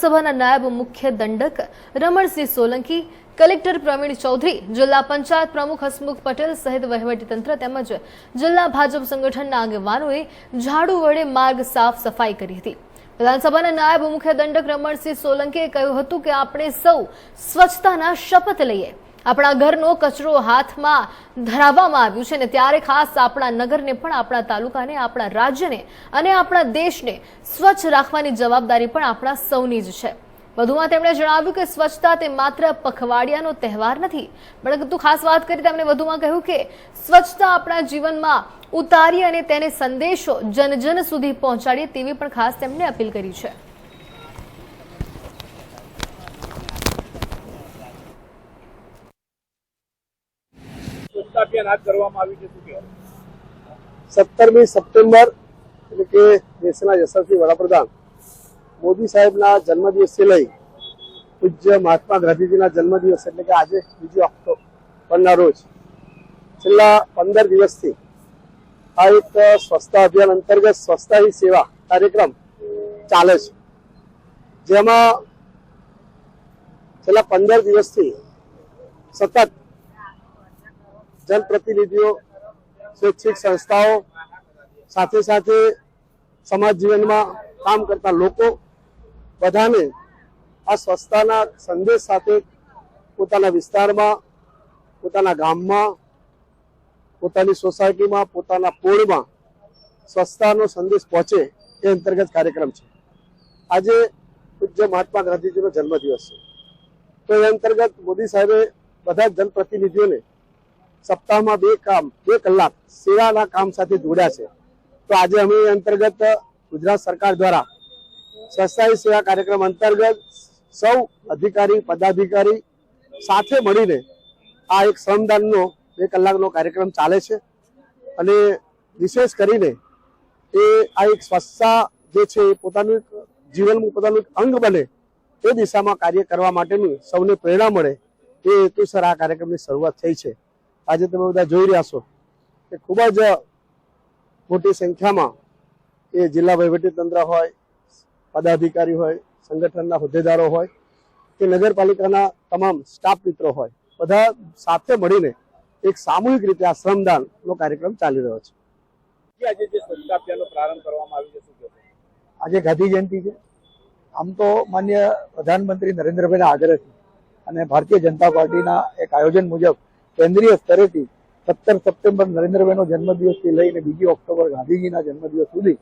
વિધાનસભાના નાયબ મુખ્ય દંડક રમણસિંહ સોલંકી, કલેક્ટર પ્રવીણ ચૌધરી, જિલ્લા પંચાયત પ્રમુખ હસમુખ પટેલ સહિત વહીવટીતંત્ર તેમજ જિલ્લા ભાજપ સંગઠનના આગેવાનોએ ઝાડુ વડે માર્ગ સાફ સફાઈ કરી હતી. વિધાનસભાના નાયબ મુખ્ય દંડક રમણસિંહ સોલંકીએ કહ્યું હતું કે આપણે સૌ સ્વચ્છતાના શપથ લઈએ. આપણા ઘરનો કચરો હાથમાં ધરાવવામાં આવ્યું છે ને ત્યારે ખાસ આપણા નગરને પણ આપણા તાલુકાને, આપણા રાજ્યને અને આપણા દેશને સ્વચ્છ રાખવાની જવાબદારી પણ આપણા સૌની જ છે. વધુમાં તેમણે જણાવ્યું કે સ્વચ્છતા તે માત્ર પખવાડિયાનો તહેવાર નથી પરંતુ ખાસ વાત કરી તેમણે વધુમાં કહ્યું કે સ્વચ્છતા આપણા જીવનમાં ઉતારી અને તેને સંદેશો જન જન સુધી પહોંચાડીએ તેવી પણ ખાસ તેમણે અપીલ કરી છે. અભિયાન હાથ ધરવામાં આવ્યું છે, શું કહેવાય? સત્તરમી સપ્ટેમ્બર, એટલે કે દેશના યશસ્વી વડાપ્રધાન મોદી સાહેબના જન્મદિવસથી લઈ પૂજ્ય મહાત્મા ગાંધીજીના જન્મદિવસ, એટલે કે આજે બીજી ઓક્ટોબરના રોજ. છેલ્લા પંદર દિવસથી આ એક સ્વચ્છતા અભિયાન અંતર્ગત સ્વચ્છતા હી સેવા કાર્યક્રમ ચાલે છે. જેમાં છેલ્લા પંદર દિવસથી સતત જનપ્રતિનિધિઓ શૈક્ષિક સંસ્થાઓ, સાથે સાથે સમાજ જીવનમાં કામ કરતા લોકો બધાને આ સ્વચ્છતાના સંદેશ સાથે પોતાના વિસ્તારમાં, પોતાના ગામમાં, પોતાની સોસાયટીમાં, પોતાના પોળમાં સ્વચ્છતાનો સંદેશ પહોંચે એ અંતર્ગત કાર્યક્રમ છે. આજે પૂજ્ય મહાત્મા ગાંધીજીનો જન્મદિવસ છે. તો એ અંતર્ગત મોદી સાહેબે બધા જ જનપ્રતિનિધિઓને સપ્તાહમાં બે કામ, બે કલાક સેવાના કામ સાથે જોડ્યા છે. તો આજે અમે અંતર્ગત ગુજરાત સરકાર દ્વારા સ્વચ્છતા સેવા કાર્યક્રમ અંતર્ગત સૌ અધિકારી, પદાધિકારી સાથે મળીને આ એક શ્રમદાનનો બે કલાકનો કાર્યક્રમ ચાલે છે. અને વિશેષ કરીને એ આ એક સ્વચ્છતા જે છે એ પોતાનું જીવનનું પોતાનું અંગ બને એ દિશામાં કાર્ય કરવા માટેની સૌને પ્રેરણા મળે એ હેતુસર આ કાર્યક્રમની શરૂઆત થઈ છે. આજે તમે બધા જોઈ રહ્યા છો કે ખૂબ જ મોટી સંખ્યામાં એ જિલ્લા વહીવટીતંત્ર હોય પદાધિકારી હોય સંગઠનના હોદ્દેદારો હોય કે નગરપાલિકાના તમામ સ્ટાફ મિત્રો હોય બધા સાથે મળીને એક સામૂહિક રીતે આ શ્રમદાનનો કાર્યક્રમ ચાલી રહ્યો છે. આજે જે સ્વચ્છતા અભિયાનનો પ્રારંભ કરવામાં આવ્યો છે? આજે ગાંધી જયંતિ છે. આમ તો માન્ય પ્રધાનમંત્રી નરેન્દ્રભાઈના આગ્રહથી અને ભારતીય જનતા પાર્ટીના એક આયોજન મુજબ કેન્દ્રીય સ્તરેથી સત્તર સપ્ટેમ્બર નરેન્દ્રભાઈનો જન્મદિવસથી લઈને બીજી ઓક્ટોબર ગાંધીજીના જન્મદિવસ સુધી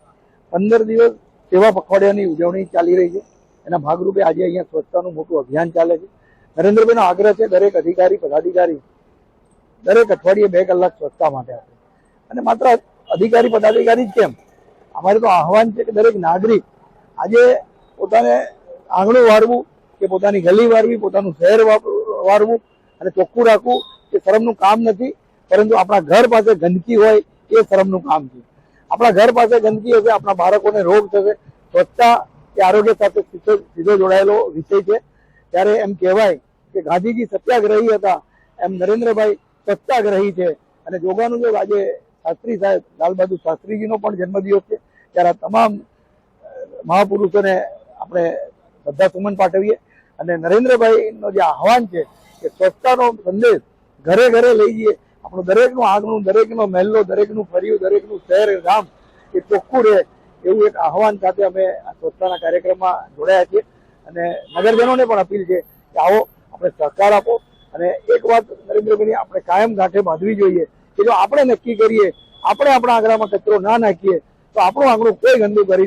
પંદર દિવસ સેવા પખવાડિયાની ઉજવણી ચાલી રહી છે. એના ભાગરૂપે આજે અહીંયા સ્વચ્છતાનું મોટું અભિયાન ચાલે છે. નરેન્દ્રભાઈનો આગ્રહ છે દરેક અધિકારી, પદાધિકારી, દરેક અઠવાડિયે બે કલાક સ્વચ્છતા માટે આપે. અને માત્ર અધિકારી, પદાધિકારી જ કેમ? અમારે તો આહવાન છે કે દરેક નાગરિક આજે પોતાને આંગણું વાળવું કે પોતાની ગલી વાળવી પોતાનું શહેર વાળવું અને ચોખ્ખું રાખવું એ શરમનું કામ નથી, પરંતુ આપણા ઘર પાસે ગંદકી હોય એ શરમનું કામ છે. આપણા ઘર પાસે ગંદકી હશે, આપણા બાળકોને રોગ થશે સ્વચ્છતા એ આરોગ્ય સાથે સીધો જોડાયેલો વિષય છે. ત્યારે એમ કહેવાય કે ગાંધીજી સત્યાગ્રહી હતા, એમ નરેન્દ્રભાઈ સત્યાગ્રહી છે. અને જોગાનું જો આજે શાસ્ત્રી સાહેબ, લાલબહાદુર શાસ્ત્રીજીનો પણ જન્મદિવસ છે, ત્યારે આ તમામ મહાપુરુષોને આપણે બધા સુમન પાઠવીએ. અને નરેન્દ્રભાઈનો જે આહવાન છે, કે સ્વચ્છતાનો સંદેશ ઘરે ઘરે લઈ જઈએ. આપણું દરેકનું આંગણું દરેકનો મહેલો દરેકનું ફર્યું દરેકનું શહેર, ગામ એ ચોખ્ખું રહે એવું એક આહવાન સાથે અમે આ સ્વચ્છતાના કાર્યક્રમમાં જોડાયા છીએ. અને નગરજનોને પણ અપીલ છે કે આવો, આપણે સહકાર આપો. અને એક વાત નરેન્દ્રભાઈની આપણે કાયમ ગાંઠે બાંધવી જોઈએ કે જો આપણે નક્કી કરીએ, આપણે આપણા આંગણામાં કચરો ના નાખીએ, તો આપણું આંગણું કોઈ ગંદુ કરી